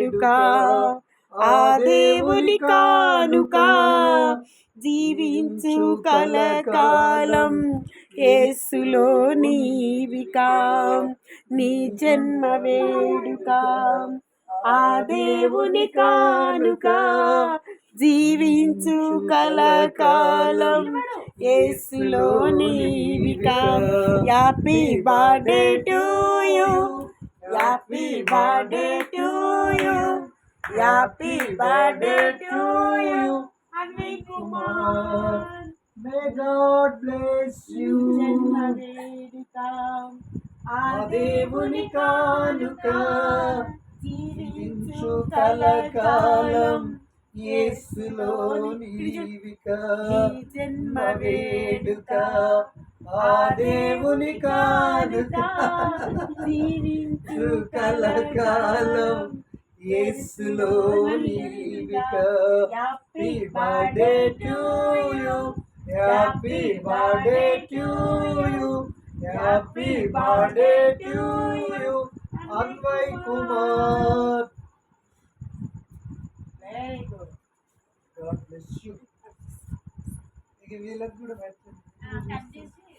వేడుక ఆ దేవుని కానుక జీవించు కలకాలం. యేసులో నీవిక. నీ జన్మ వేడుక. ఆ దేవుని కానుక జీవించు కలకాలం. యేసులో నీవిక. Happy birthday to you. Happy birthday to happy birthday to you Anvi Kumar May God bless you. జన్మ వేడుక ఆ దేవుని కానుక జీవించు కలకాలం యేసులో నీవిక ఈ జన్మ వేడుక ఆ దేవుని కానుక జీవించు కలకాలం యేసులో నీవిక happy birthday to you happy birthday to you happy birthday to you Anvay Kumar very good God bless you ఇక వీళ్ళకి కూడా పెట్టండి కట్ చేసి